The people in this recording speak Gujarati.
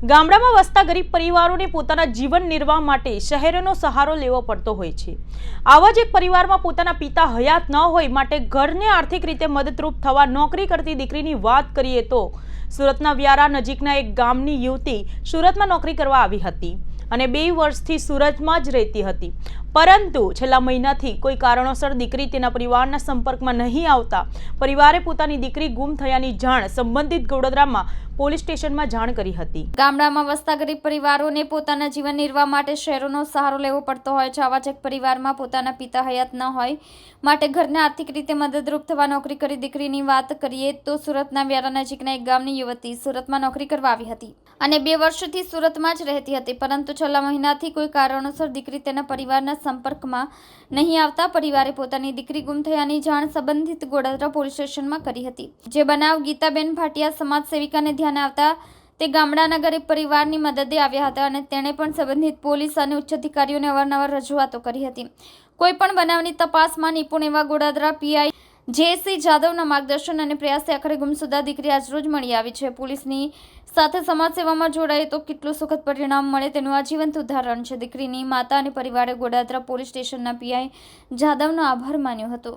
ગામડામાં વસતા ગરીબ પરિવારોને પોતાના જીવન નિર્વાહ માટે શહેરોનો સહારો લેવો પડતો હોય છે. આવા જ એક પરિવારમાં પોતાના પિતા હયાત ન હોય માટે ઘરને આર્થિક રીતે મદદરૂપ થવા નોકરી કરતી દીકરીની વાત કરીએ તો સુરતના વ્યારા નજીકના એક ગામની યુવતી સુરતમાં નોકરી કરવા આવી હતી અને બે વર્ષથી સુરતમાં જ રહેતી હતી. પરંતુ છેલ્લા મહિનાથી કોઈ કારણોસર દીકરી તેના પરિવારના સંપર્કમાં નહીં આવતા. પરિવારે પોતાની દીકરી ગુમ થયાની જાણ સંબંધિત ગોડોદરામાં પોલીસ સ્ટેશનમાં જાણ કરી હતી. ગામડામાં વસતા ગરીબ પરિવારોને પોતાના જીવન નિર્વાહ માટે શહેરોનો સહારો લેવો પડતો હોય છે. આવા જ એક પરિવારમાં પોતાના પિતા હયાત ન હોય માટે ઘરને આર્થિક રીતે મદદરૂપ થવા નોકરી કરી દીકરીની વાત કરીએ તો સુરતના વ્યારા નજીકના એક ગામની યુવતી સુરતમાં નોકરી કરવા આવી હતી અને બે વર્ષથી સુરતમાં જ રહેતી હતી, પરંતુ છેલ્લા મહિનાથી કોઈ કારણોસર દીકરી તેના પરિવારના સંપર્કમાં નહીં આવતા પરિવારે પોતાની દીકરી ગુમ થયાની જાણ સંબંધિત ગોડાદરા પોલીસ સ્ટેશનમાં કરી હતી. જે બનાવ ગીતાબેન ભાટિયા સમાજ સેવિકાને ધ્યાને આવતા તે ગામડાના ગરીબ પરિવારની મદદે આવ્યા હતા અને તેણે પણ સંબંધિત પોલીસ અને ઉચ્ચ અધિકારીઓને અવારનવાર રજૂઆતો કરી હતી. કોઈ પણ બનાવની તપાસમાં નિપુણ એવા ગોડાદરા પીઆઈ જેસી જાદવના માર્ગદર્શન અને પ્રયાસે આખરે ગુમસુદા દીકરી આજરોજ મળી આવી છે. પોલીસની સાથે સમાજ સેવામાં જોડાય તો કેટલું સુખદ પરિણામ મળે તેનું આ જીવંત ઉદાહરણ છે. દીકરીની માતા અને પરિવારે ગોડાદરા પોલીસ સ્ટેશનના પીઆઈ જાદવનો આભાર માન્યો હતો.